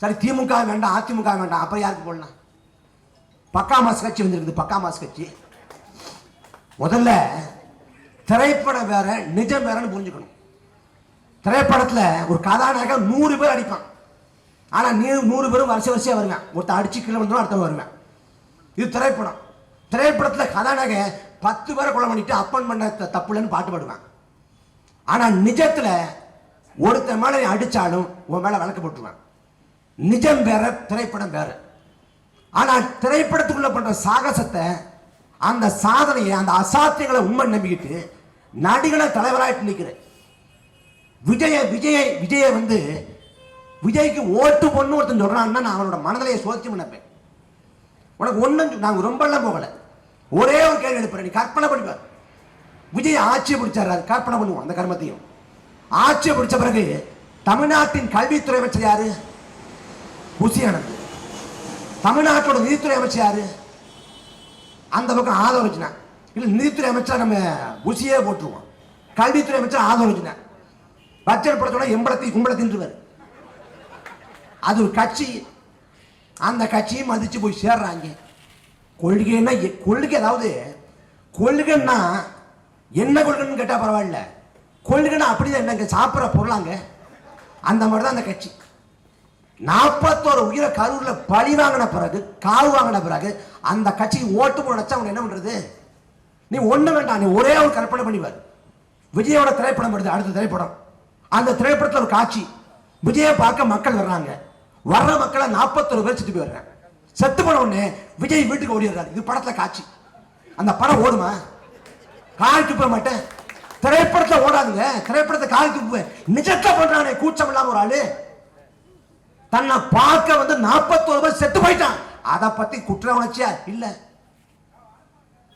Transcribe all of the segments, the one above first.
சரி திமுக வேண்டாம் அதிமுக வேண்டாம் அப்புறம் யாருக்கு போடலாம்? பக்கா மாஸ் கட்சி வந்திருக்குது பக்கா மாஸ் கட்சி. முதல்ல திரைப்படம் வேற நிஜம் வேறன்னு புரிஞ்சுக்கணும். திரைப்படத்தில் ஒரு கதாநாயகன் நூறு பேர் அடிப்பான் ஆனால் நீ நூறு பேரும் வருஷம் வருஷம் வருவேன். ஒருத்தன் அடிச்சு கீழே அடுத்த அடுத்தவன் வருவேன். இது திரைப்படம். திரைப்படத்தில் கதாநாயகன் பத்து பேரை கொலை பண்ணிட்டு அப்பன் பண்ண தப்புலன்னு பாட்டு பாடுவேன். ஆனால் நிஜத்தில் ஒருத்தன் மேலே நீ அடித்தாலும் உன் மேலே விளக்கு போட்டுருவேன். நிஜம் வேற திரைப்படம் வேற. ஆனால் திரைப்படத்துக்குள்ள பண்ற சாகசத்தை அந்த சாதனையை அந்த அசாத்தியங்களை உண்மை நம்பிக்கிட்டு நடிகளை தலைவராயிட்டு நிற்கிறேன் விஜய விஜய விஜயை வந்து விஜய்க்கு ஓட்டு பொண்ணு ஒருத்தன் சொல்றான்னா நான் அவனோட மனதிலேயே சோதிச்சு நினைப்பேன். உனக்கு ஒன்றும் நாங்கள் ரொம்பலாம் போகல. ஒரே ஒரு கேள்வி எழுப்புறேன். நீ கற்பனை பண்ணிப்பார் விஜய் ஆட்சியை பிடிச்சாரு. கற்பனை பண்ணுவோம் அந்த கர்மத்தையும். ஆட்சியை பிடிச்ச பிறகு தமிழ்நாட்டின் கல்வித்துறை அமைச்சர் யாரு? புசி தமிழ்நாட்டோட நிதித்துறை அமைச்சர் யாரு? அந்த பக்கம் ஆதரவுச்சுனா இல்லை நிதித்துறை அமைச்சர் நம்ம புசியே போட்டுருவோம். கல்வித்துறை அமைச்சர் ஆதரவுச்சுனா பட்ஜெட் படத்தோட எம்பளத்தி கும்பளத்தின்றுவார் அது ஒரு கட்சி. அந்த கட்சியை மதிச்சு போய் சேர்றாங்க. கொள்கைன்னா எ- கொள்கை அதாவது கொள்கைன்னா என்ன கொள்கைன்னு கேட்டால் பரவாயில்ல. கொள்கைன்னா அப்படிதான் என்னங்க சாப்பிட்ற பொருளாங்க. அந்த மாதிரி தான் அந்த கட்சி. நாற்பத்தோரு உயிரை கரூர்ல பழி வாங்கின பிறகு காவு வாங்கின பிறகு அந்த கட்சி ஓட்டு போனச்சா வச்சா அவன் என்ன பண்றது? நீ ஒண்ணு வேண்டாம் நீ ஒரே ஒரு கற்பனை பண்ணிவார் விஜயோட திரைப்படம் வருது அடுத்த திரைப்படம். அந்த திரைப்படத்தில் ஒரு காட்சி. விஜயை பார்க்க மக்கள் வர்றாங்க. வர்ற மக்களை நாற்பத்தொரு பேர் செத்து போயிடுறாங்க. செத்து போன உடனே விஜய் வீட்டுக்கு ஓடிடுறாரு. இது படத்தில் காட்சி. அந்த படம் ஓடுமா? கால் துப்ப மாட்டேன். திரைப்படத்தில் ஓடாதுங்க. திரைப்படத்தை கால் துப்பு. நிஜத்தை பண்றானே கூச்சம் இல்லாம ஒரு ஆளு. தன்னை பார்க்க வந்து நாற்பத்தோரு பேர் செத்து போயிட்டான். அதை பத்தி குற்ற உணர்ச்சியா இல்ல.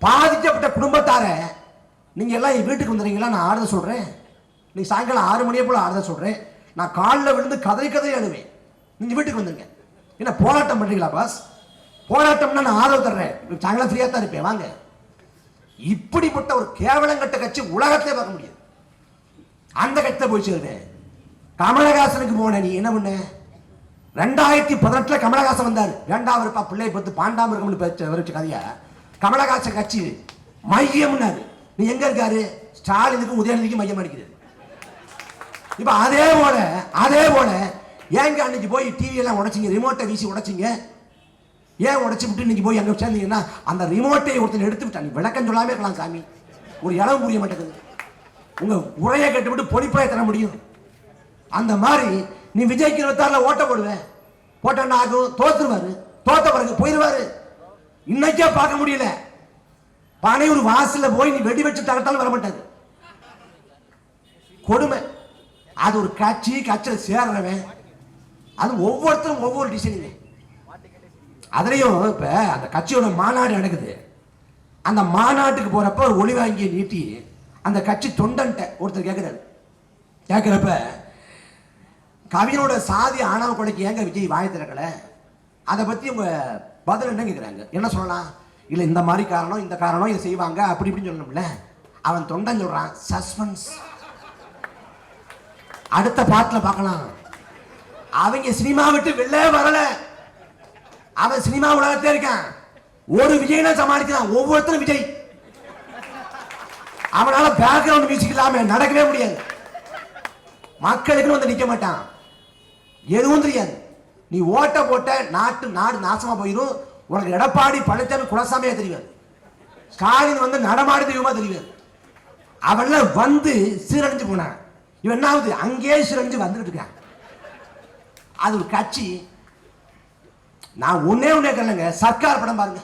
பாதிக்கப்பட்ட குடும்பத்தார நீங்க எல்லாம் என் வீட்டுக்கு வந்துடுறீங்களா நான் ஆறுதல் சொல்றேன். நீ சாயங்காலம் ஆறு மணியை போல ஆறுதல் சொல்றேன். நான் காலில் விழுந்து கதறி கதறி அழுவேன். நீங்க வீட்டுக்கு வந்துருங்க. என்ன போராட்டம் பண்றீங்களா பாஸ் போராட்டம்னா நான் ஆதரவு தர்றேன். சாயங்காலம் ஃப்ரீயா தான் இருப்பேன். வாங்க. இப்படிப்பட்ட ஒரு கேவலங்கட்ட கட்சி உலகத்தை பார்க்க முடியாது. அந்த கட்சியில் போய் சேருவேன். கமலஹாசனுக்கு போன நீ என்ன பண்ண? ரெண்டாயிரத்தி பதினெட்டுல கமலஹாசன் வந்தார். வேண்டாம் இருப்பா பிள்ளை பத்து பாண்டாம இருக்கம்னு பேச்ச வரைச்ச கதையா. கமலஹாசன் கட்சி மையம்னாரு. நீ எங்க இருக்காரு? ஸ்டாலினுக்கு உதயநிதிக்கு மையம் அடிக்கிறது இப்ப அதே போல அதே போல ஏங்க அன்னைக்கு போய் டிவி எல்லாம் உடைச்சிங்க ரிமோட்டை வீசி உடைச்சிங்க? ஏன் உடச்சி விட்டு இன்னைக்கு போய் அங்கே சேர்ந்தீங்கன்னா அந்த ரிமோட்டை ஒருத்தர் எடுத்து விட்டாங்க விளக்கம் சொல்லாமே இருக்கலாம் சாமி. ஒரு இடம் புரிய மாட்டேங்குது. உங்க உரையை கட்டுவிட்டு பொடிப்பாய தர முடியும். அந்த மாதிரி நீ விஜய்க்கு இருபத்தாறுல ஓட்ட போடுவேன் போட்ட ஆகும் தோத்துருவாரு. தோத்த பிறகு போயிடுவாரு இன்னைக்கே பார்க்க முடியல. பனையூர் வாசல்ல போய் நீ வெடி வச்சு தகட்டாலும் வர மாட்டாரு கொடுமை. அது ஒரு கட்சி கட்சியில் சேர்றவன். அது ஒவ்வொருத்தரும் ஒவ்வொரு டிசைனுங்க அதுலயும் இப்ப அந்த கட்சியோட மாநாடு நடக்குது. அந்த மாநாட்டுக்கு போறப்ப ஒளி வாங்கிய நீட்டி அந்த கட்சி தொண்டன்ட்ட ஒருத்தர் கேட்கிறாரு கேட்கிறப்ப கவினோட சாதி ஆணவ கொலைக்கு ஏங்க விஜய் வாய் திறக்கல? அதை பத்தி உங்க பதில் என்ன கேட்குறாங்க என்ன சொல்லலாம்? இல்ல இந்த மாதிரி காரணம் இந்த காரணம் இதை செய்வாங்க அப்படி இப்படின்னு சொல்லணும்ல. அவன் தொண்டன் சொல்றான் சஸ்பென்ஸ். அடுத்த பாட்டுல பார்க்கலாம். அவங்க சினிமா விட்டு வெளில வரல. அவன் சினிமா உலகத்தே இருக்கான். ஒரு விஜய்னா சமாளிக்கிறான். ஒவ்வொருத்தரும் விஜய். அவனால பேக்ரவுண்ட் மியூசிக் இல்லாம நடக்கவே முடியாது. மக்களுக்கு வந்து நிக்க மாட்டான். எதுவும் தெரியாது. நீ ஓட்ட போட்ட நாட்டு நாடு நாசமா போயிடும். உனக்கு எடப்பாடி பழனிசாமி குலசாமியா தெரியும். ஸ்டாலின் வந்து நடமாடி தெய்வமா தெரியும். அவெல்லாம் வந்து சீரழிஞ்சு போனான். இவன் என்ன ஆகுது? அங்கேயே சீரழிஞ்சு வந்துட்டு இருக்கான். அது ஒரு கட்சி. நான் ஒன்னே ஒன்னே கேளுங்க. சர்க்கார் படம் பாருங்க.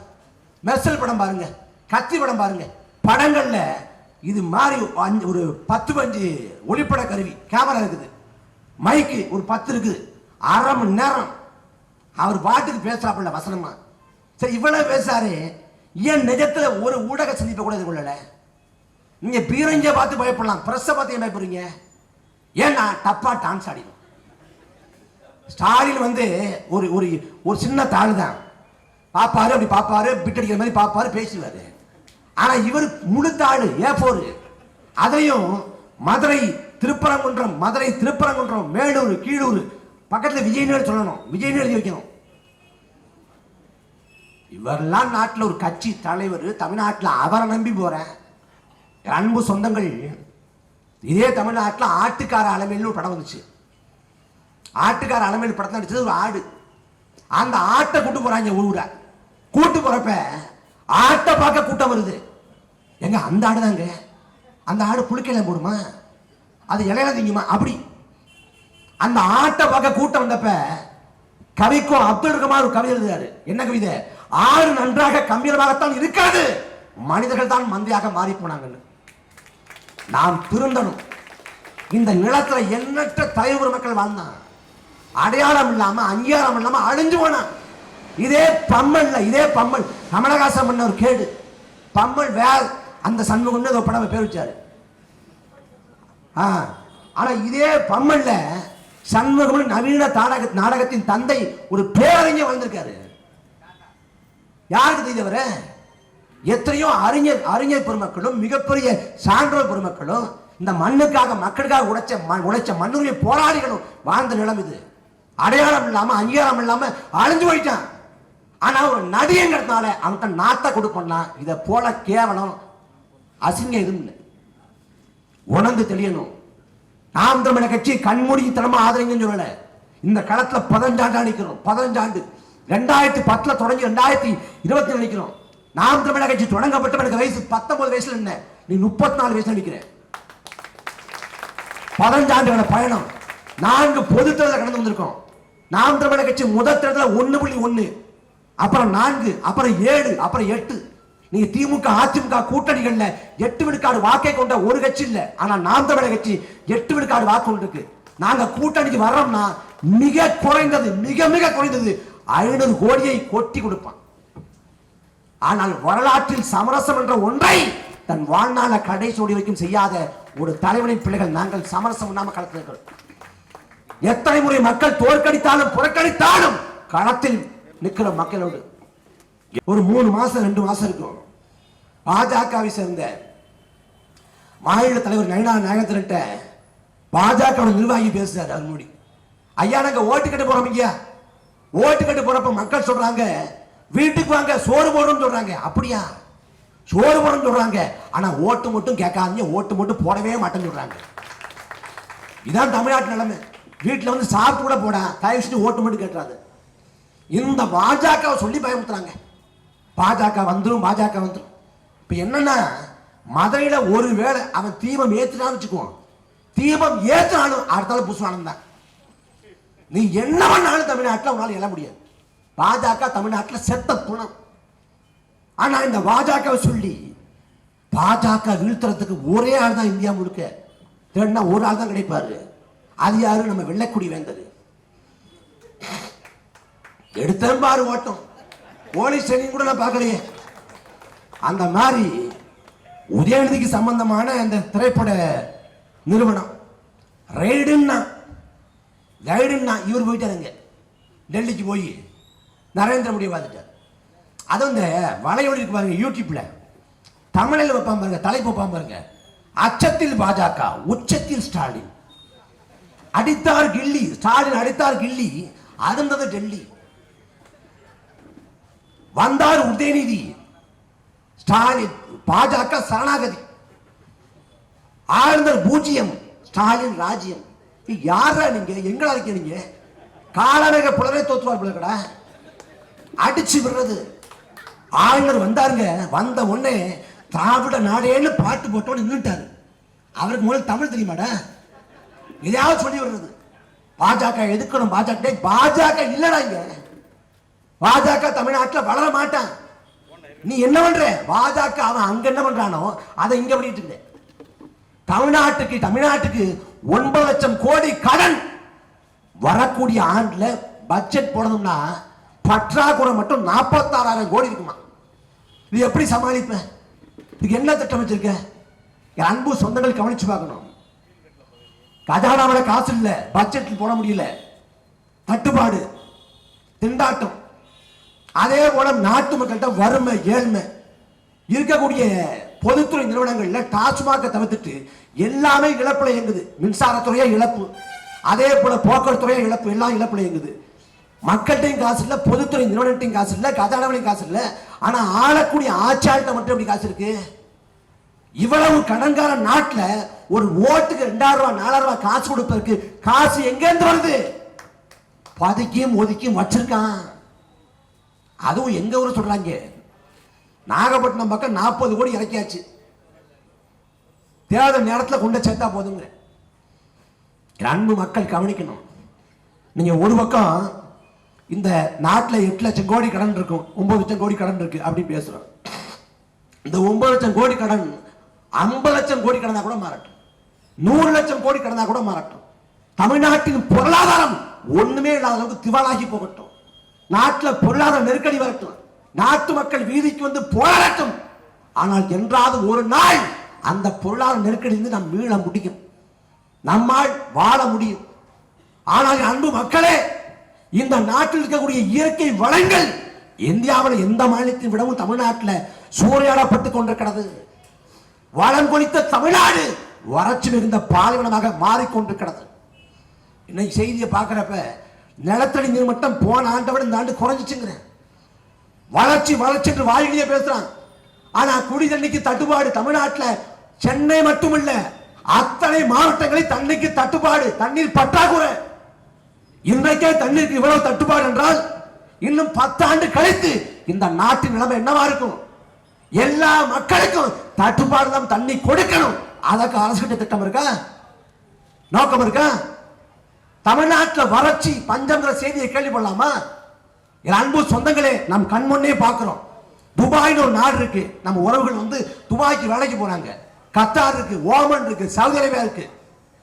மெர்சல் படம் பாருங்க. கத்தி படம் பாருங்க. படங்கள்ல இது மாதிரி அஞ்சு- ஒரு பத்து பஞ்சு ஒளிப்பட கருவி கேமரா இருக்குது. மைக்கு ஒரு பத்து இருக்குது. அரை மணி நேரம் அவர் பாட்டுக்கு பேசுறாப்புல வசனமா. சரி இவ்வளவு பேசாரு ஏன் நிஜத்துல ஒரு ஊடக சந்திப்பை கூட இது கொள்ளல நீங்க பீரங்க பார்த்து பயப்படலாம். பிரஸ்ஸை பார்த்து ஏன் பயப்படுறீங்க? ஏன்னா டப்பா டான்ஸ் ஆடிடும். ஸ்டாலின் வந்து ஒரு ஒரு ஒரு சின்ன தாள் தான். பாப்பாரு அப்படி பாப்பாரு பிட் அடிக்கிற மாதிரி பாப்பாரு பேசுவாரு. ஆனா இவர் முழு தாள் ஏ போரு அதையும் மதுரை திருப்பரங்குன்றம் மதுரை திருப்பரங்குன்றம் மேலூர் கீழூர் பக்கத்தில் விஜய்னு சொல்லணும். விஜய்னு எழுதி வைக்கணும். இவரெல்லாம் நாட்டில் ஒரு கட்சி தலைவர் தமிழ்நாட்டில் அவரை நம்பி போகிறேன் அன்பு சொந்தங்கள் இதே தமிழ்நாட்டில் ஆட்டுக்கார அலமையில் ஒரு படம் வந்துச்சு. ஆட்டுக்கார அலமையில் படத்தை நடிச்சது ஒரு ஆடு. அந்த ஆட்டை கூட்டு போகிறாங்க ஊரை. கூட்டு போகிறப்ப ஆட்டை பார்க்க கூட்டம் வருது. எங்க அந்த ஆடு தாங்க அந்த ஆடு புளிக்கையில போடுமா? அது இலையில திங்குமா? அப்படி. அந்த ஆட்டை பார்க்க கூட்டம் வந்தப்ப கவிக்கும் அப்துல் குமார் ஒரு கவிதை எழுதுறாரு. என்ன கவிதை? ஆறு நன்றாக கம்பீரமாகத்தான் இருக்காது மனிதர்கள் தான் மந்தையாக மாறி போனாங்கன்னு. நாம் திருந்தணும். இந்த நிலத்துல எண்ணற்ற தலைவர் மக்கள் வாழ்ந்தான் அடையாளம் இல்லாம அங்கீகாரம் இல்லாம அழிஞ்சு போனான் இதே பம்மல்ல இதே பம்மல். கமலஹாசன் பண்ண ஒரு கேடு. பம்மல் வேல் அந்த சண்முகம்னு ஏதோ படம் பேர் வச்சாரு. ஆ, ஆனா இதே பம்மல்ல சண்முகம் நவீன தாடக நாடகத்தின் தந்தை ஒரு பேரறிஞர் வந்திருக்காரு. யாருக்கு தெரிந்தவர எத்தனையோ அறிஞர் அறிஞர் பெருமக்களும் மிகப்பெரிய சான்றோர் பெருமக்களும் இந்த மண்ணுக்காக மக்களுக்காக உழைச்ச மண் உழைச்ச மண்ணுரிய போராளிகளும் வாழ்ந்த நிலம் இது. அடையாளம் இல்லாம அங்கீகாரம் இல்லாம அழிஞ்சு போயிட்டான். ஆனா ஒரு நடிகங்கிறதுனால அவன்கிட்ட நாத்த கொடுப்போம்னா இதை போல கேவலம் அசிங்கம் எதுவும் இல்லை. உணர்ந்து தெளியணும். நாம் தமிழக கட்சி கண்மூடித்தனமா ஆதரிங்கன்னு சொல்லல. இந்த களத்துல பதினஞ்சாண்டா நிற்கிறோம் பதினஞ்சாண்டு. ரெண்டாயிரத்தி பத்துல தொடங்கி ரெண்டாயிரத்தி இருபத்தி நினைக்கிறோம். நாம் தமிழக கட்சி தொடங்கப்பட்ட எனக்கு வயசு பத்தொன்பது வயசுல என்ன? நீ முப்பத்தி நாலு வயசுல நிக்கிற. பதினஞ்சாண்டுகள பயணம். நான்கு பொது தேர்தல் கடந்து வந்திருக்கோம். நாம் தமிழக கட்சி முதல் தேர்தல் ஒண்ணு புள்ளி ஒன்னு அப்புறம் நான்கு அப்புறம் ஏழு அப்புறம் எட்டு. நீங்க திமுக அதிமுக கூட்டணிகள்ல எட்டு விழுக்காடு வாக்கை கொண்ட ஒரு கட்சி இல்ல. ஆனா நாம் தமிழக கட்சி எட்டு விழுக்காடு வாக்கு கொண்டு இருக்கு. நாங்க கூட்டணிக்கு வர்றோம்னா மிக குறைந்தது மிக மிக குறைந்தது ஐநூறு கோடியை கொட்டி கொடுப்பான். ஆனால் வரலாற்றில் சமரசம் என்ற ஒன்றை தன் வாழ்நாள கடைசி ஓடி வரைக்கும் செய்யாத ஒரு தலைவனின் பிள்ளைகள் நாங்கள் சமரசம் இல்லாம களத்தில் எத்தனை முறை மக்கள் தோற்கடித்தாலும் புறக்கணித்தாலும் களத்தில் நிற்கிற மக்களோடு ஒரு மூணு மாசம் ரெண்டு மாசம் இருக்கும். பாஜகவை சேர்ந்த மாநில தலைவர் நயனா நாயகத்திட்ட பாஜக நிர்வாகி பேசுறாரு அவர் ஐயா நாங்க ஓட்டு கட்டு போறோம் ஐயா ஓட்டு கட்டு போறப்ப மக்கள் சொல்றாங்க வீட்டுக்கு வாங்க சோறு போடுறோம்னு சொல்றாங்க. அப்படியா? சோறு போடுறோம்னு சொல்றாங்க. ஆனா ஓட்டு மட்டும் கேட்காதீங்க ஓட்டு மட்டும் போடவே மாட்டேன்னு சொல்றாங்க. இதான் தமிழ்நாட்டு நிலைமை. வீட்டில் வந்து சாப்பிட்டு கூட போட தயவு செஞ்சு ஓட்டு மட்டும் கேட்டுறாது. இந்த பாஜகவை சொல்லி பயமுத்துறாங்க பாஜக வந்துடும் பாஜக வந்துடும் இப்போ என்னன்னா மதுரையில் ஒரு வேளை அவன் தீபம் ஏற்றினான்னு வச்சுக்குவோம் தீபம் ஏற்றினாலும் அடுத்தால புசுவானம் தான் நீ என்ன பண்ணாலும் தமிழ்நாட்டில் உன்னால் எழ முடியாது. பாஜக தமிழ்நாட்டில் செத்த குணம் ஆனால் இந்த பாஜகவை சொல்லி பாஜக வீழ்த்துறதுக்கு ஒரே ஆள் தான் இந்தியா முழுக்க. தேடினா ஒரு ஆள் தான் கிடைப்பாரு. அது யாரு? நம்ம வெள்ளைக்குடி வேந்தது எடுத்தேன் பாரு ஓட்டம். போலீஸ் ட்ரைனிங் கூட நான் பார்க்கலையே. அந்த மாதிரி உதயநிதிக்கு சம்பந்தமான அந்த திரைப்பட நிறுவனம். ரைடுன்னா ரைடுன்னா இவர் போயிட்டாருங்க. டெல்லிக்கு போய் நரேந்திர மோடி பார்த்துட்டார். அது இந்த வலையொலி இருக்கு பாருங்க யூடியூப்ல. தமிழில் வைப்பான் பாருங்க தலைப்பு வைப்பான் பாருங்க. அச்சத்தில் பாஜக உச்சத்தில் ஸ்டாலின். அடித்தார் கில்லி ஸ்டாலின் அடித்தார் கில்லி அதிர்ந்தது டெல்லி. வந்தார் உதயநிதி. ஸ்டாலின் பாஜக சரணாகதி. ஆளுநர் பூஜ்ஜியம் ஸ்டாலின் ராஜ்யம். யாரா நீங்க? எங்களா இருக்கீங்க காலநக புலரை தோத்துவார் பிள்ளைகடா அடிச்சு விடுறது. ஆளுநர் வந்தாருங்க. வந்த உடனே திராவிட நாடேன்னு பாட்டு போட்டோன்னு நின்றுட்டாரு அவருக்கு முதல்ல தமிழ் தெரியுமாடா? எதையாவது சொல்லி விடுறது. பாஜக எதுக்கணும்? பாஜக பாஜக இல்லடா இங்க. பாஜக தமிழ்நாட்டில் வளர மாட்டான் நீ என்ன பண்ற? பாஜக அவன் அங்க என்ன பண்றானோ அதை இங்க பண்ணிட்டு இருந்த தமிழ்நாட்டுக்கு தமிழ்நாட்டுக்கு ஒன்பது லட்சம் கோடி கடன். வரக்கூடிய ஆண்டுல பட்ஜெட் போடணும்னா பற்றாக்குறை மட்டும் நாற்பத்தாறாயிரம் கோடி இருக்குமா? இது எப்படி சமாளிப்பேன் இதுக்கு என்ன திட்டம் வச்சிருக்க? என் அன்பு சொந்தங்கள் கவனிச்சு பார்க்கணும். கஜானாவில் காசு இல்ல பட்ஜெட்டில் போட முடியல. தட்டுப்பாடு திண்டாட்டம். அதே போல நாட்டு மக்கள்கிட்ட வறுமை ஏழ்மை இருக்கக்கூடிய பொதுத்துறை நிறுவனங்கள்ல டாஸ்மாக தவிர்த்துட்டு எல்லாமே இழப்புல இயங்குது. மின்சாரத்துறையா இழப்பு. அதே போல போக்குவரத்துறையா இழப்பு. எல்லாம் இழப்புல இயங்குது. மக்கள்கிட்டையும் காசு இல்ல பொதுத்துறை நிறுவனத்தையும் காசு இல்ல கதாடவனையும் காசு இல்ல. ஆனா ஆளக்கூடிய ஆட்சியாளர்கிட்ட மட்டும் எப்படி காசு இருக்கு? இவ்வளவு கடன்கார நாட்டில் ஒரு ஓட்டுக்கு ரெண்டாயிரம் ரூபாய் நாலாயிரம் ரூபாய் காசு கொடுப்பதற்கு காசு எங்கேருந்து வருது? பதுக்கியும் ஒதுக்கியும் வச்சிருக்கான். அதுவும் எங்க ஊர் சொல்றாங்க. நாகப்பட்டினம் பக்கம் நாற்பது கோடி இறக்கியாச்சு. தேர்தல் நேரத்தில் கொண்டு சேர்த்தா போதுங்க ரெண்டு அன்பு மக்கள் கவனிக்கணும். நீங்க ஒரு பக்கம் இந்த நாட்டில் எட்டு லட்சம் கோடி கடன் இருக்கும் ஒன்பது லட்சம் கோடி கடன் இருக்கு அப்படி பேசுறோம். இந்த ஒன்பது லட்சம் கோடி கடன் ஐம்பது லட்சம் கோடி கடனா கூட மாறட்டும். நூறு லட்சம் கோடி கடனா கூட மாறட்டும். தமிழ்நாட்டின் பொருளாதாரம் ஒண்ணுமே இல்லாத அளவுக்கு திவாலாகி போகட்டும். நாட்டில் பொருளாதார நெருக்கடி வரட்டும். நாட்டு மக்கள் வீதிக்கு வந்து போராடட்டும். ஆனால் என்றாவது ஒரு நாள் அந்த பொருளாதார நெருக்கடியிலிருந்து நாம் மீள முடியும். நம்மால் வாழ முடியும். ஆனால் அன்பு மக்களே இந்த நாட்டில் இருக்கக்கூடிய இயற்கை வளங்கள் இந்தியாவில் எந்த மாநிலத்தை விடவும் தமிழ்நாட்டில் சூறையாடப்பட்டுக் கொண்டிருக்கிறது. வளம் கொளித்த தமிழ்நாடு வறட்சி மிகுந்த பாலைவனமாக மாறிக்கொண்டிருக்கிறது இன்னைக்கு செய்தியை பார்க்குறப்ப நிலத்தடி நீர் மட்டம் போன ஆண்டை விட இந்த ஆண்டு குறைஞ்சிச்சுங்கிறேன். வளர்ச்சி வளர்ச்சி என்று வாயிலேயே பேசுறாங்க. ஆனா குடி தண்ணிக்கு தட்டுப்பாடு தமிழ்நாட்டில் சென்னை மட்டுமல்ல அத்தனை மாவட்டங்களில் தண்ணிக்கு தட்டுப்பாடு தண்ணீர் பற்றாக்குறை. இன்றைக்கே தண்ணீருக்கு இவ்வளவு தட்டுப்பாடு என்றால் இன்னும் பத்தாண்டு கழித்து இந்த நாட்டின் நிலைமை என்னவா இருக்கும்? எல்லா மக்களுக்கும் தட்டுப்பாடு தான் தண்ணி கொடுக்கணும். அதற்கு அரசு திட்டம் இருக்கா? நோக்கம் இருக்கா? தமிழ்நாட்டில் வறட்சி பஞ்சம்ங்கிற செய்தியை கேள்விப்படலாமா? என் அன்பு சொந்தங்களே நம் கண் முன்னே பார்க்கிறோம். துபாய்னு ஒரு நாடு இருக்கு. நம்ம உறவுகள் வந்து துபாய்க்கு வேலைக்கு போறாங்க. கத்தார் இருக்கு ஓமன் இருக்கு சவுதி அரேபியா இருக்கு.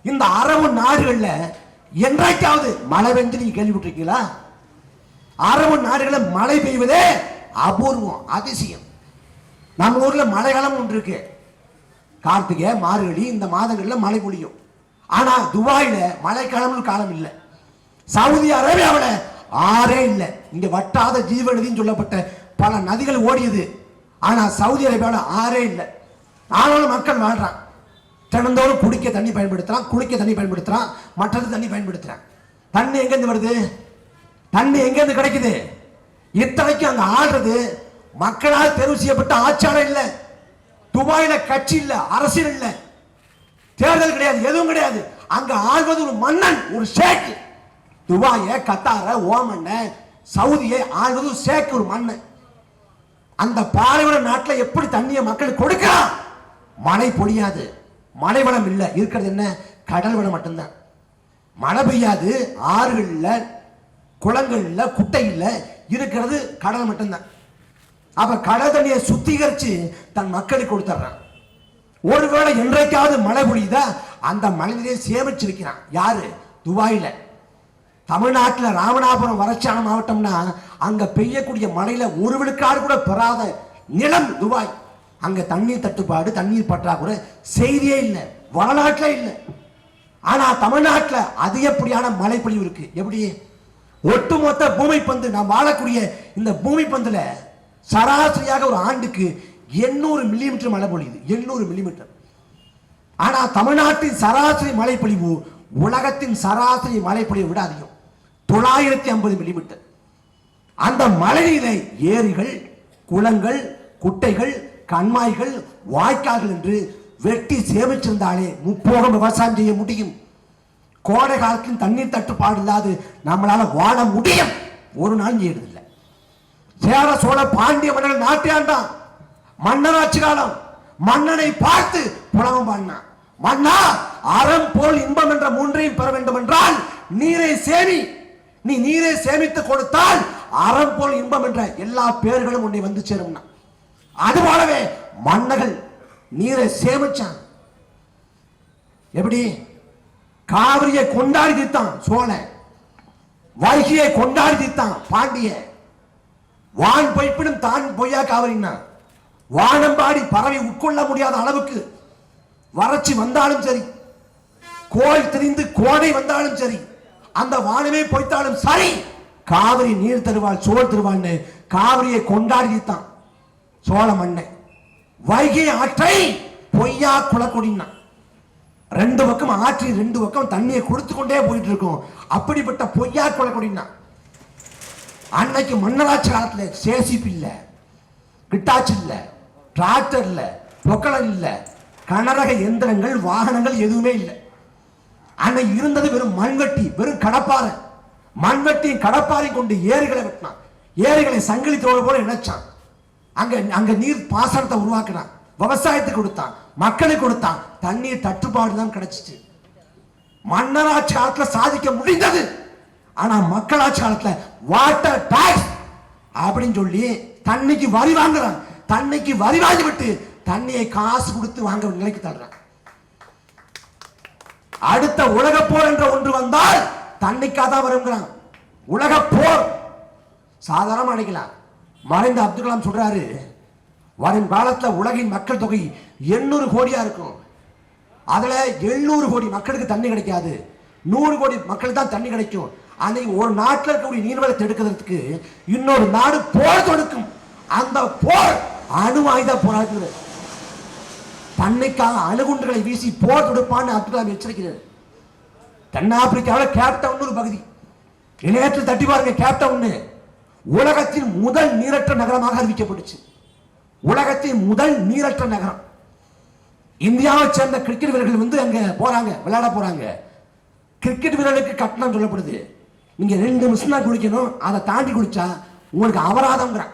இந்த அரபு நாடுகளில் என்றைக்காவது மழை பெஞ்சு நீங்க கேள்விப்பட்டிருக்கீங்களா? அரபு நாடுகளில் மழை பெய்வதே அபூர்வம் அதிசயம். நம்ம ஊர்ல மழைக்காலம் ஒன்று இருக்கு. கார்த்திகை மார்கழி இந்த மாதங்களில் மழை பொழியும். ஆனால் துபாயில் மழைக்காலம்னு காலம் இல்லை. சவுதி அரேபியாவில் ஆறே இல்லை. இங்கே வட்டாத ஜீவநதின்னு சொல்லப்பட்ட பல நதிகள் ஓடியது. ஆனால் சவுதி அரேபியாவில் ஆறே இல்லை. ஆனாலும் மக்கள் வாழ்கிறான் தினந்தோறும் குடிக்க தண்ணி பயன்படுத்துகிறான் குளிக்க தண்ணி பயன்படுத்துகிறான் மற்றது தண்ணி பயன்படுத்துகிறான் தண்ணி எங்கேருந்து வருது? தண்ணி எங்கேருந்து கிடைக்குது? இத்தனைக்கும் அங்கே ஆடுறது மக்களால் தேர்வு செய்யப்பட்ட ஆச்சாரம் இல்லை. துபாயில் கட்சி இல்லை அரசியல் இல்லை. தேர்தல் கிடையாது எதுவும் கிடையாது. அங்க ஆள்வது ஒரு மன்னன் ஒரு ஷேக். துபாய கத்தார ஓமன்ன சவுதியை ஆள்வது ஒரு ஷேக் ஒரு மன்னன். அந்த பாலைவன நாட்டில் எப்படி தண்ணியை மக்களுக்கு கொடுக்கலாம்? மழை பொழியாது. மழை வளம் இல்லை. இருக்கிறது என்ன? கடல் வளம் மட்டும்தான். மழை பெய்யாது. ஆறுகளில் குளங்களில் குட்டையில் இருக்கிறது கடல் மட்டும்தான். அப்ப கடல் தண்ணியை சுத்திகரிச்சு தன் மக்களுக்கு கொடுத்துட்றான். ஒருவேளை என்றைக்காவது மழை பொழியுதா? அந்த மழை சேமிச்சிருக்கிறான். யாரு? துபாயில. தமிழ்நாட்டில் ராமநாதபுரம் வறட்சியான மாவட்டம்னா அங்க பெய்யக்கூடிய மழையில ஒரு விழுக்காடு கூட பெறாத நிலம் துபாய். அங்க தண்ணீர் தட்டுப்பாடு தண்ணீர் பற்றாக்குறை செய்தியே இல்லை. வரலாற்றிலே இல்லை. ஆனா தமிழ்நாட்டில் அதிகப்படியான மழை பொழிவு இருக்கு. எப்படி? ஒட்டுமொத்த பூமி பந்து நாம் வாழக்கூடிய இந்த பூமி பந்துல சராசரியாக ஒரு ஆண்டுக்கு எண்ணூறு மில்லிமீட்டர் மழை பொழியுது. எண்ணூறு மில்லிமீட்டர் ஆனால் தமிழ்நாட்டின் சராசரி மழைப்பொழிவு உலகத்தின் சராசரி மழைப்பொழிவை விட அதிகம். தொள்ளாயிரத்தி ஐம்பது மில்லிமீட்டர் அந்த மழைநீரை ஏரிகள் குளங்கள் குட்டைகள் கண்மாய்கள் வாய்க்கால்கள் என்று வெட்டி சேமிச்சிருந்தாலே முப்போகம் விவசாயம் செய்ய முடியும். கோடை காலத்தில் தண்ணீர் தட்டுப்பாடு இல்லாது நம்மளால் வாழ முடியும். ஒரு நாள் செய்யறதில்லை சேர சோழ பாண்டிய மன்னர்கள் நாட்டியாண்டான் மன்னராட்சி காலம். மன்னனை பார்த்து புலவம் பண்ணான் மன்னா அறம் போல் இன்பம் என்ற மூன்றையும் பெற வேண்டும் என்றால் நீரை சேமி. நீ நீரை சேமித்து கொடுத்தால் அறம் போல் இன்பம் என்ற எல்லா பேர்களும் உன்னை வந்து சேரும்னா. அது போலவே மன்னர்கள் நீரை சேமிச்சான் எப்படி? காவிரியை கொண்டாடி தீர்த்தான் சோழன். வைகையை கொண்டாடி தீர்த்தான் பாண்டிய வான் பொய்ப்பிடும் தான் பொய்யா காவிரின்னா. வானம்பாடி பறவை உட்கொள்ள முடியாத அளவுக்கு வறட்சி வந்தாலும் சரி கோல் திரிந்து கோடை வந்தாலும் சரி அந்த வானமே பொய்த்தாலும் சரி காவிரி நீர் தருவாள் சோழ் தருவாள்னு காவிரியை கொண்டாடித்தான் சோழ மண்ணை வைகை ஆற்றை பொய்யா குலக்கொடினா ரெண்டு பக்கம் ஆற்றி ரெண்டு பக்கம் தண்ணியை கொடுத்து கொண்டே போயிட்டு இருக்கும் அப்படிப்பட்ட பொய்யா கொள்ளக்கூடினா அன்னைக்கு மன்னராட்சி காலத்தில் சேசிப்பு இல்லை கிட்டாச்சு இல்லை. டிராக்டர் இல்லை பொக்களம் இல்லை கனரக எந்திரங்கள் வாகனங்கள் எதுவுமே இல்லை. அன்னைக்கு இருந்தது வெறும் மண்வெட்டி வெறும் கடப்பாறை. மண்வெட்டியும் கடப்பாறை கொண்டு ஏரிகளை வெட்டினான். ஏரிகளை சங்கிலி தோடு போல இணைச்சான். அங்க அங்க நீர் பாசனத்தை உருவாக்கினான். விவசாயத்துக்கு கொடுத்தான். மக்களுக்கு கொடுத்தான். தண்ணீர் தட்டுப்பாடு தான் கிடைச்சிச்சு. மன்னராட்சி காலத்துல சாதிக்க முடிந்தது. ஆனா மக்களாட்சி காலத்துல வாட்டர் டாக்ஸ் அப்படின்னு சொல்லி தண்ணிக்கு வரி வாங்குறான் தன்னைக்கு வரி வாங்கி விட்டு தண்ணியை காசு கொடுத்து வாங்க நிலைக்கு தள்ளுறான். அடுத்த உலக போர் என்ற ஒன்று வந்தால் தன்னைக்காதான் தான் வருங்கிறான் உலக போர் சாதாரணமா நினைக்கலாம். மறைந்த அப்துல் கலாம் சொல்றாரு வரும் காலத்துல உலகின் மக்கள் தொகை எண்ணூறு கோடியா இருக்கும். அதுல எழுநூறு கோடி மக்களுக்கு தண்ணி கிடைக்காது. நூறு கோடி மக்களுக்கு தான் தண்ணி கிடைக்கும். அன்னைக்கு ஒரு நாட்டில் இருக்கக்கூடிய நீர்வளத்தை எடுக்கிறதுக்கு இன்னொரு நாடு போர் தொடுக்கும். அந்த போர் அணு ஆயுத போராடுகிறது. தன்னைக்காக அணுகுண்டுகளை வீசி போர் தொடுப்பான்னு அப்துல் கலாம் எச்சரிக்கிறார். தென்னாப்பிரிக்காவில் கேப்டவுன் ஒரு பகுதி. இணையத்தில் தட்டி பாருங்க கேப்டவுன் உலகத்தின் முதல் நீரற்ற நகரமாக அறிவிக்கப்பட்டுச்சு. உலகத்தின் முதல் நீரற்ற நகரம். இந்தியாவை சேர்ந்த கிரிக்கெட் வீரர்கள் வந்து அங்க போறாங்க விளையாட போறாங்க. கிரிக்கெட் வீரர்களுக்கு கட்டணம் சொல்லப்படுது. நீங்க ரெண்டு நிமிஷம் குளிக்கணும் அதை தாண்டி குளிச்சா உங்களுக்கு அபராதம்ங்கிறான்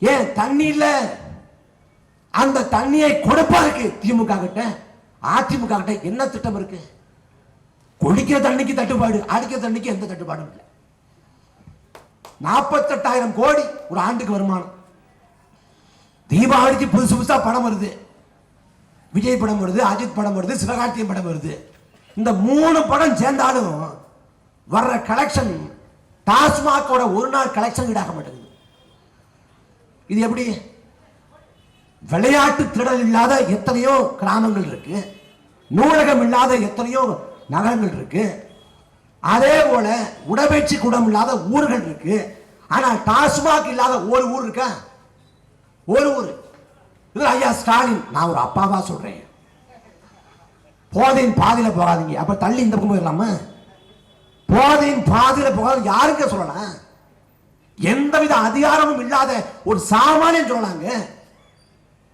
ஏன் தண்ணி இல்ல? அந்த தண்ணியை கொடுப்பதற்கு திமுக கிட்ட அதிமுக கிட்ட என்ன திட்டம் இருக்கு? குடிக்கிற தண்ணிக்கு தட்டுப்பாடு அடிக்கிற தண்ணிக்கு எந்த தட்டுப்பாடும் இல்லை. நாற்பத்தெட்டாயிரம் கோடி ஒரு ஆண்டுக்கு வருமானம். தீபாவளிக்கு புதுசு புதுசாக படம் வருது. விஜய் படம் வருது அஜித் படம் வருது சிவகார்த்தியம் படம் வருது. இந்த மூணு படம் சேர்ந்தாலும் வர்ற கலெக்ஷன் டாஸ்மாகோட ஒரு நாள் கலெக்ஷன் ஈடாக மாட்டேங்குது. இது எப்படி? விளையாட்டு திடல் இல்லாத எத்தனையோ கிராமங்கள் இருக்கு. நூலகம் இல்லாத எத்தனையோ நகரங்கள் இருக்கு. அதே போல உடற்பயிற்சி கூடம் இல்லாத ஊர்கள் இருக்கு. ஆனால் டாஸ்மாக் இல்லாத ஒரு ஊர் இருக்கா? ஒரு ஊர். இது ஐயா ஸ்டாலின். நான் ஒரு அப்பாவா சொல்றேன். போதையின் பாதையில் போகாதீங்க. அப்ப தள்ளி இந்த பக்கம் போயிடலாமா? போதையின் பாதையில் போகாது யாருக்க சொல்லலாம்? எந்தவித அதிகாரமும் இல்லாத ஒரு சாமானியன் சொன்னாங்க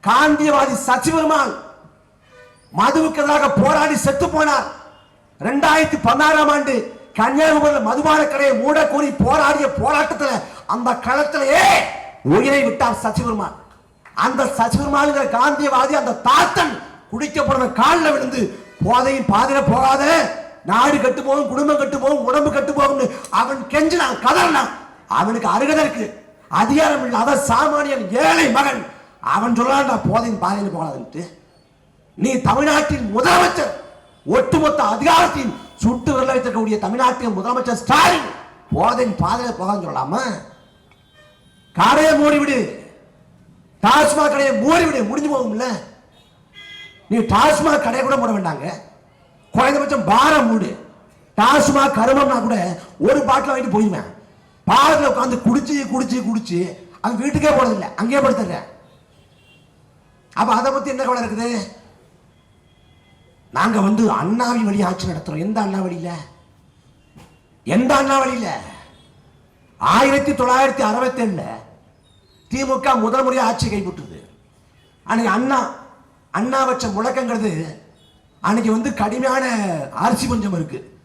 காந்தியவாதி சசிபெருமாள் மதுவுக்கு எதிராக போராடி செத்து போனார். ரெண்டாயிரத்தி பதினாறாம் ஆண்டு கன்னியாகுமரியில் மதுபான கடையை மூட கூறி போராடிய போராட்டத்தில் அந்த களத்திலேயே உயிரை விட்டார் சசிபெருமாள் அந்த சசிபெருமாளுங்கிற காந்தியவாதி அந்த தாத்தன் குடிக்கப்படுற காலில் விழுந்து போதையும் பாதையில போகாத நாடு கட்டு போகும் குடும்பம் கட்டு போகும் உடம்பு கட்டு போகும்னு அவன் கெஞ்சினான் கதறினான். அவனுக்கு அருகதை இருக்கு. அதிகாரம் இல்லாத சாமானியன் ஏழை மகன். அவன் சொல்லலாம் நான் போதையின் பாதையில் போகாதுன்ட்டு. நீ தமிழ்நாட்டின் முதலமைச்சர். ஒட்டுமொத்த அதிகாரத்தின் சுட்டு விரல வைத்திருக்கக்கூடிய தமிழ்நாட்டின் முதலமைச்சர் ஸ்டாலின் போதையின் பாதையில் போகாதுன்னு சொல்லலாமா கடையை மூடிவிடு. டாஸ்மாக் கடையை மூடிவிடு. முடிஞ்சு போகும்ல. நீ டாஸ்மாக் கடையை கூட மூட வேண்டாங்க. குறைந்தபட்சம் பாரம் மூடு. டாஸ்மாக் கருமம்னா கூட ஒரு பாட்டில் வாங்கிட்டு போயிடுவேன். பாரத்தில் உட்காந்து குடிச்சு குடிச்சு குடிச்சு அவன் வீட்டுக்கே போறதில்லை அங்கேயே படுத்துறேன் அப்ப அதை பத்தி என்ன கவலை இருக்குது? நாங்க வந்து அண்ணாவின் வழி ஆட்சி நடத்துறோம். எந்த அண்ணா வழியில? எந்த அண்ணா வழியில? ஆயிரத்தி தொள்ளாயிரத்தி அறுபத்தி ஏழுல திமுக முதல் முறையாக ஆட்சி கைப்பற்றுது. அன்னைக்கு அண்ணா அண்ணா வச்ச முழக்கங்கிறது அன்னைக்கு வந்து கடுமையான அரிசி பஞ்சம் இருக்கு.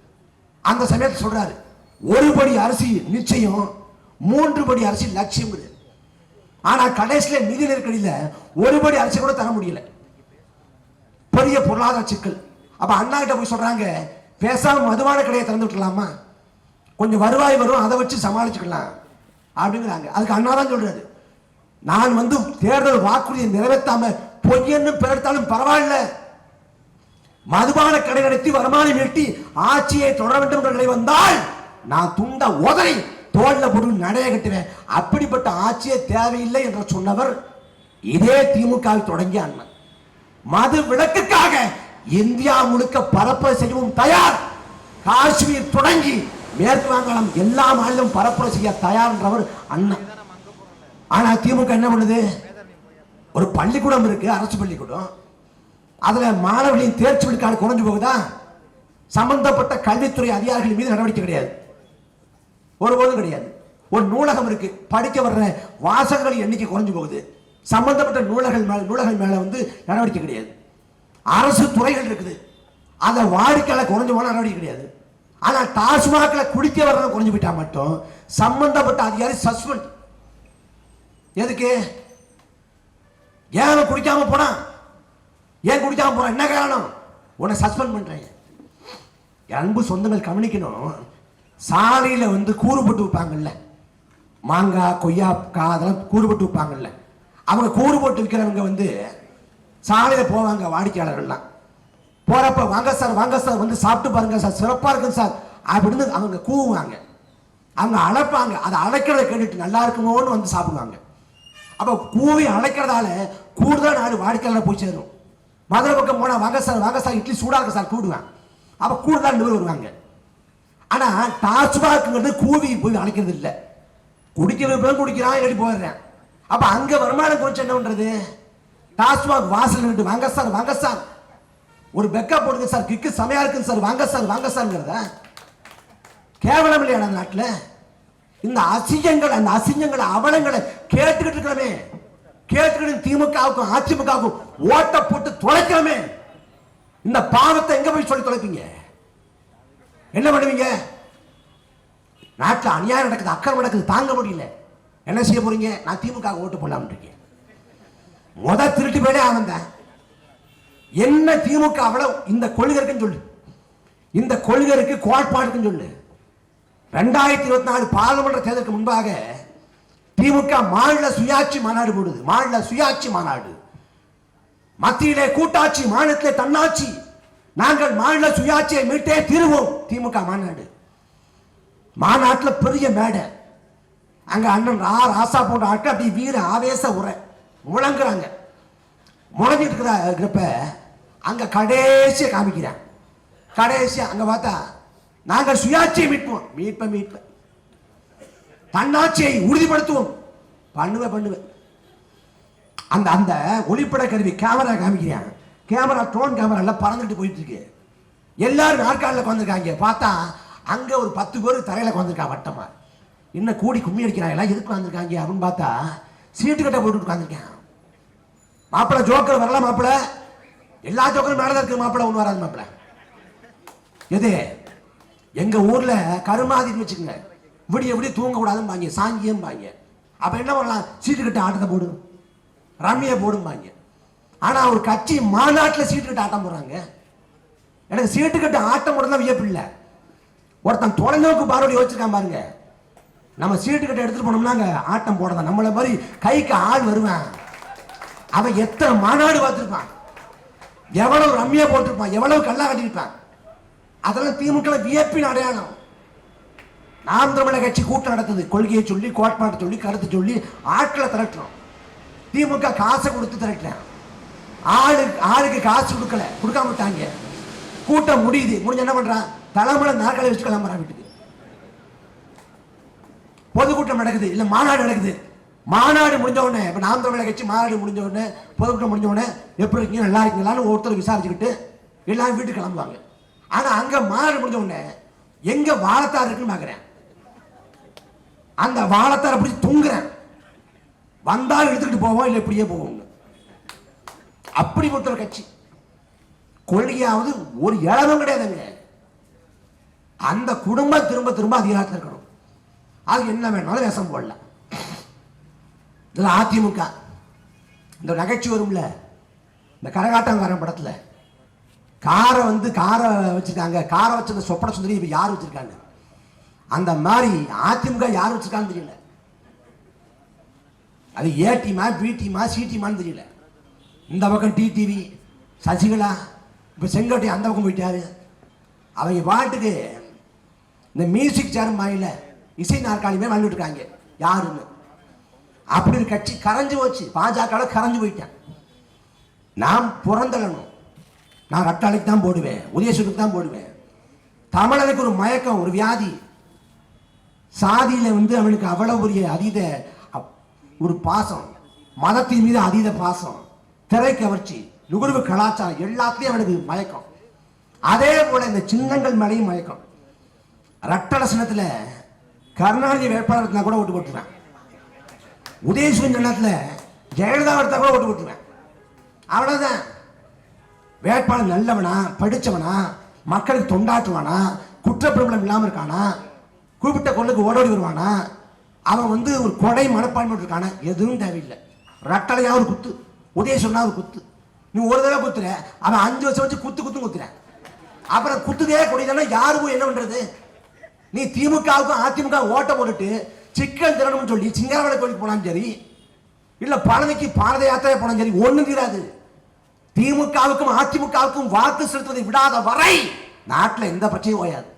அந்த சமயத்தில் சொல்றாரு. ஒரு படி அரிசி நிச்சயம் மூன்று படி அரிசி லட்சியம் ஆனா கடைசியில நிதி நெருக்கடியில் ஒரு படி அரிசி கூட தர முடியல. பெரிய பொருளாதார சிக்கல். அப்ப அண்ணா கிட்ட போய் சொல்றாங்க பேசாம மதுபான கடையை திறந்து விட்டுலாமா கொஞ்சம் வருவாய் வரும் அதை வச்சு சமாளிச்சுக்கலாம் அப்படிங்கிறாங்க. அதுக்கு அண்ணா தான் சொல்றாரு. நான் வந்து தேர்தல் வாக்குறுதியை நிறைவேற்றாம பொய்யன்னு பிறத்தாலும் பரவாயில்ல. மதுபான கடை நடத்தி வருமானம் ஈட்டி ஆட்சியை தொடர வேண்டும் என்ற நிலை வந்தால் நான் துண்ட உதறி தோல்ல போட்டு நடைய கட்டுவேன். அப்படிப்பட்ட ஆட்சியே தேவையில்லை என்று சொன்னவர் இதே திமுக தொடங்கிய அண்ணன். மது விளக்குக்காக இந்தியா முழுக்க பரப்புரை செய்யவும் தயார். காஷ்மீர் தொடங்கி மேற்கு வங்காளம் எல்லா மாநிலம் பரப்புரை செய்ய தயார் என்றவர் அண்ணன். ஆனா திமுக என்ன பண்ணுது? ஒரு பள்ளிக்கூடம் இருக்கு அரசு பள்ளிக்கூடம். அதுல மாணவர்களின் தேர்ச்சி விழுக்காடு குறைஞ்சு போகுதா? சம்பந்தப்பட்ட கல்வித்துறை அதிகாரிகள் மீது நடவடிக்கை கிடையாது. ஒருபோதும் கிடையாது. ஒரு நூலகம் இருக்கு. படிக்க வர்ற வாசகங்கள் எண்ணிக்கை குறைஞ்சு போகுது. சம்பந்தப்பட்ட நூலகங்கள் மேல நூலகங்கள் மேல வந்து நடவடிக்கை கிடையாது. அரசு துறைகள் இருக்குது. அதை வாடிக்கையாளர் குறைஞ்சு போன நடவடிக்கை கிடையாது. ஆனால் டாஸ்மாக்ல குடிக்க வர்றது குறைஞ்சு போயிட்டா மட்டும் சம்பந்தப்பட்ட அதிகாரி சஸ்பெண்ட். எதுக்கு? ஏன் அவன் குடிக்காம போனான் ஏன் குடிக்காம போனான் என்ன காரணம்? உன்னை சஸ்பெண்ட் பண்றேன். அன்பு சொந்தங்கள் கவனிக்கணும். சாலையில் வந்து கூறு போட்டு வைப்பாங்கல்ல. மாங்காய் கொய்யாக்காய் அதெல்லாம் கூறுபட்டு வைப்பாங்கல்ல. அவங்க கூறு போட்டு விற்கிறவங்க வந்து சாலையில் போவாங்க வாடிக்கையாளர்கள்லாம். போகிறப்ப வாங்க சார் வாங்க சார் வந்து சாப்பிட்டு பாருங்க சார் சிறப்பாக இருக்குங்க சார். அப்படின்னு அவங்க கூவுவாங்க. அவங்க அழைப்பாங்க. அதை அழைக்கிறத கேட்டுட்டு நல்லா இருக்குமோன்னு வந்து சாப்பிடுவாங்க. அப்போ கூவி அழைக்கிறதால கூடுதல் நாடு வாடிக்கையாளர் போய் சேரும். மதுரை பக்கம் போனால் வாங்க சார் வாங்க சார் இட்லி சூடாக இருக்கு சார் கூடுவேன் அப்போ கூடுதல் நூறு வருவாங்க. ஆனால் டாஸ்மாக்ங்கிறது கூவி போய் அழைக்கிறது இல்லை குடிக்கிறது குடிக்கிறான் இல்லாட்டி போயிடுறேன். அப்போ அங்கே வருமானம் குறைச்சு என்ன பண்ணுறது டாஸ்மாக் வாசல் நின்று வாங்க சார் வாங்க சார். ஒரு பெக்கா போடுங்க சார் கிக்கு செமையாக இருக்குங்க சார் வாங்க சார் வாங்க சார்ங்கிறத. கேவலம் இல்லையா நம்ம நாட்டில்? இந்த அசிங்கங்கள் அந்த அசிங்கங்களை அவலங்களை கேட்டுக்கிட்டு இருக்கிறமே கேட்டுக்கிட்டு திமுகவுக்கும் அதிமுகவுக்கும் ஓட்ட போட்டு தொலைக்கிறோமே இந்த பாவத்தை எங்க போய் சொல்லி தொலைப்பீங்க? என்ன பண்ணுவீங்க? நாட்டில் அநியாயம் நடக்குது அக்கறை நடக்குது தாங்க முடியல. என்ன செய்ய போறீங்க? நான் திமுக ஓட்டு போடலாம்னு இருக்கேன். முத திருட்டு போயிடே ஆனந்தேன் என்ன திமுக அவ்வளவு? இந்த கொள்கை இருக்குன்னு சொல்லு. இந்த கொள்கை இருக்கு கோட்பாடு இருக்குன்னு சொல்லு. ரெண்டாயிரத்தி இருபத்தி நாலு பாராளுமன்ற தேர்தலுக்கு முன்பாக திமுக மாநில சுயாட்சி மாநாடு போடுது. மாநில சுயாட்சி மாநாடு. மத்தியிலே கூட்டாட்சி மாநிலத்திலே தன்னாட்சி. நாங்கள் மாநில சுயாட்சியை மீட்டே திருவோம். திமுக மாநாடு. மாநாட்டில் பெரிய மேடை. அங்க அண்ணன் ரா ராசா போன்ற ஆட்கள் அப்படி வீர ஆவேச உரை. முழங்குறாங்க. முழங்கிட்டு இருக்கிற இருக்கிறப்ப அங்க கடைசியை காமிக்கிறேன். கடைசியா அங்க பார்த்தா நாங்கள் சுயாட்சியை மீட்போம். மீட்ப மீட்ப. தன்னாட்சியை உறுதிப்படுத்துவோம். பண்ணுவேன் பண்ணுவேன் அந்த அந்த ஒளிப்பட கருவி கேமரா காமிக்கிறேன். கேமரா ட்ரோன் கேமரா எல்லாம் பறந்துட்டு போயிட்டு இருக்கு எல்லாரும் நாற்காலில் உட்காந்துருக்காங்க பார்த்தா அங்கே ஒரு பத்து பேர் தரையில் உட்காந்துருக்கா வட்டமா. இன்னும் கூடி கும்மி அடிக்கிறாங்க எதுக்கு உட்காந்துருக்காங்க அப்படின்னு பார்த்தா சீட்டு கட்ட போட்டுட்டு உட்காந்துருக்கேன் மாப்பிள்ளை ஜோக்கர் வரல மாப்பிள்ளை எல்லா ஜோக்கரும் மேலே இருக்கு மாப்பிள்ளை ஒன்று வராது மாப்பிள்ளை எது? எங்கள் ஊரில் கருமாதின்னு வச்சுக்கோங்க. விடிய விடிய தூங்கக்கூடாதுன்னு கூடாதும்பாங்க சாங்கியம் பாங்க அப்போ என்ன பண்ணலாம்? சீட்டு கட்ட ஆட்டத்தை போடும் ரம்மியை போடும்பாங்க. ஆனால் ஒரு கட்சி மாநாட்டில் சீட்டு கட்டு ஆட்டம் போடுறாங்க. எனக்கு சீட்டு கட்டு ஆட்டம் போடுறதா வியப்பு இல்லை. ஒருத்தன் தொலைநோக்கு பார்வை யோசிச்சிருக்கான் பாருங்க. நம்ம சீட்டு கட்ட எடுத்துட்டு போனோம்னாங்க ஆட்டம் போடலாம் நம்மளை மாதிரி கைக்கு ஆள் வருவேன். அவன் எத்தனை மாநாடு பார்த்துருப்பான். எவ்வளவு ரம்மியா போட்டிருப்பான். எவ்வளவு கல்லா கட்டியிருப்பான். அதெல்லாம் திமுக வியப்பின் அடையாளம். நாம் தமிழக கட்சி கூட்டம் நடத்துது. கொள்கையை சொல்லி கோட்பாட்டை சொல்லி கருத்து சொல்லி ஆட்களை திரட்டுறோம். திமுக காசை கொடுத்து திரட்டுறேன். ஆளு ஆளுக்கு காசு கொடுக்கல. கொடுக்காம விட்டாங்க. கூட்டம் முடியுது. முடிஞ்சு என்ன பண்றான் தலைமுறை நாட்களை வச்சு கிளம்புறான் வீட்டுக்கு. பொதுக்கூட்டம் நடக்குது. இல்ல மாநாடு நடக்குது. மாநாடு முடிஞ்ச உடனே இப்ப நாம் தமிழக கட்சி மாநாடு முடிஞ்ச உடனே பொதுக்கூட்டம் முடிஞ்ச உடனே எப்படி இருக்கீங்க? நல்லா இருக்கீங்களான்னு ஒருத்தர் விசாரிச்சுக்கிட்டு எல்லாரும் வீட்டுக்கு கிளம்புவாங்க. ஆனா அங்க மாநாடு முடிஞ்ச உடனே எங்க வாழத்தார் இருக்குன்னு பாக்குறேன். அந்த வாழத்தார் அப்படி தூங்குறேன். வந்தாலும் எடுத்துக்கிட்டு போவோம் இல்லை இப்படியே போவோம். அப்படிப்பட்ட ஒரு கட்சி. கொள்கையாவது ஒரு இளவும் கிடையாதுங்க. அந்த குடும்பம் திரும்ப திரும்ப அதிகாரத்தில் இருக்கணும். அது என்ன வேணாலும் விஷம் போடலாம். இதில் அதிமுக. இந்த நகைச்சி வரும்ல. இந்த கரகாட்டங்காரன் படத்துல. காரை வந்து காரை வச்சிருக்காங்க. காரை வச்சிருந்த அந்த சொப்பன சுந்தரி இப்போ யார் வச்சிருக்காங்க? அந்த மாதிரி அதிமுக யார் வச்சிருக்கான்னு தெரியல. அது ஏ டீமா பி டீமா சி டீமான்னு தெரியல. இந்த பக்கம் டிடிவி சசிகலா இப்போ செங்கோட்டை அந்த பக்கம் போயிட்டாரு அவங்க பாட்டுக்கு இந்த மியூசிக் சேரும் வாயில இசை நாற்காலியுமே வந்துட்டுருக்காங்க யாருன்னு? அப்படி ஒரு கட்சி கரைஞ்சு போச்சு. பாஜக கரைஞ்சு போயிட்டேன் நான் புறந்தள்ளணும் நான் ரட்டாளைக்கு தான் போடுவேன். உதயசூருக்கு தான் போடுவேன். தமிழனுக்கு ஒரு மயக்கம் ஒரு வியாதி. சாதியில் வந்து அவனுக்கு அவ்வளவு பெரிய அதீத அப்- ஒரு பாசம். மதத்தின் மீது அதீத பாசம். திரை கவர்ச்சி நுகர்வு கலாச்சாரம் எல்லாத்துலயும் அவனுக்கு மயக்கம். அதே போல இந்த சின்னங்கள் மேலேயும் மயக்கம். ரட்டல கருணாநிதி வேட்பாளர் இருந்தா கூட ஓட்டு போட்டுருவேன் உதயசூரியன் சின்னத்துல ஜெயலலிதா எடுத்தா கூட ஓட்டு போட்டுருவேன் அவ்வளவுதான். வேட்பாளர் நல்லவனா படிச்சவனா மக்களுக்கு தொண்டாற்றுவானா குற்றப்பிரபலம் இல்லாம இருக்கானா குறிப்பிட்ட கொள்ளுக்கு ஓடோடி வருவானா அவன் வந்து ஒரு கொடை மனப்பான்மை இருக்கானா எதுவும் தேவையில்லை. ரட்டலையா ஒரு குத்து. உதயசூரனா ஒரு குத்து. நீ ஒரு தடவை குத்துற அவன் அஞ்சு வருஷம் வச்சு குத்து குத்து குத்துற. அப்புறம் குத்துதே கொடிதானே யாரு போய் என்ன பண்றது? நீ திமுகவுக்கும் அதிமுக ஓட்ட போட்டுட்டு சிக்கல் திறனும்னு சொல்லி சிங்காரவேலை கோயிலுக்கு போனாலும் சரி இல்ல பழனிக்கு பாரத யாத்திரை போனாலும் சரி ஒன்றும் தீராது. திமுகவுக்கும் அதிமுகவுக்கும் வாக்கு செலுத்துவதை விடாத வரை நாட்டில் எந்த பிரச்சனையும் ஓயாது.